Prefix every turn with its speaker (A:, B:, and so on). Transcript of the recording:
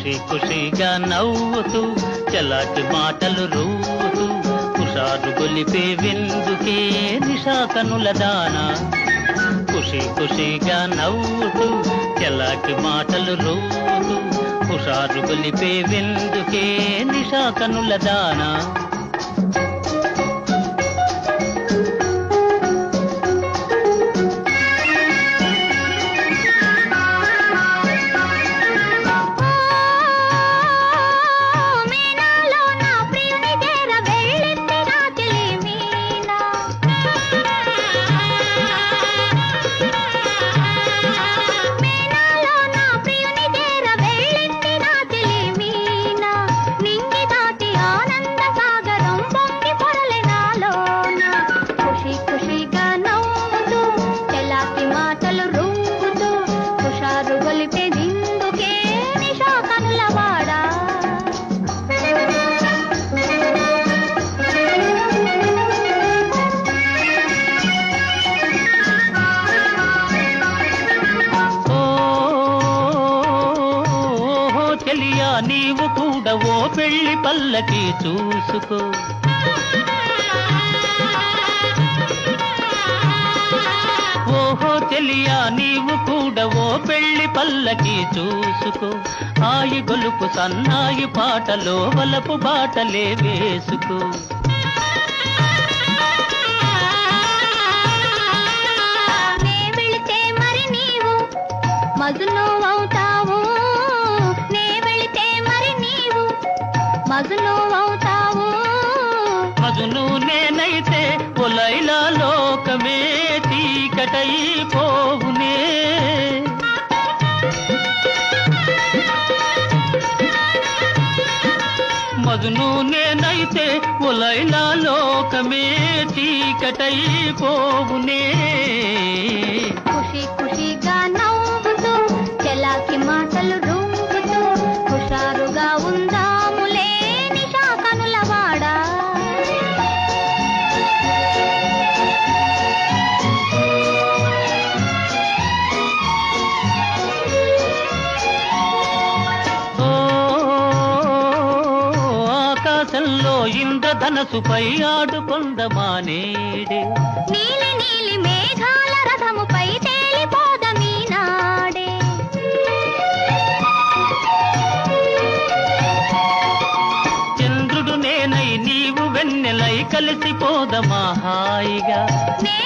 A: ఖుషి ఖుషిగా నవ్వుతూ చలాటి మాటలు రూతూ కుషాలు గొలిపే విందుకే నిషా కనుల దానా. ఖుషి ఖుషిగా నవ్వుతూ చలాటి మాటలు రూతూ కుషాలు గొలిపే విందుకే నిషాకనుల దానా. చెలియా నీవు కూడా ఓ పెళ్ళి పల్లకి చూసుకో. ఓహో చెలియా నీవు కూడా ఓ పెళ్ళి పల్లకి చూసుకో. ఆయి గొలుపు సన్నాయి పాటలో వలపు బాటలే వేసుకో.
B: మజును అవుతావు
A: మగును నేనైతే ఒలైలా లోకమే చీకటై పోవునే మగును నేనైతే ఒలైలా లోకమే చీకటై ఆకాశంలో ఇంద్రధనసుపై ఆడుకొందమానేడే
B: నీలి నీలి మేఘాల రథముపై తేలిపోదమీ నాడే
A: చంద్రుడు నేనై నీవు వెన్నెలై కలిసిపోదమా హాయిగా
B: నే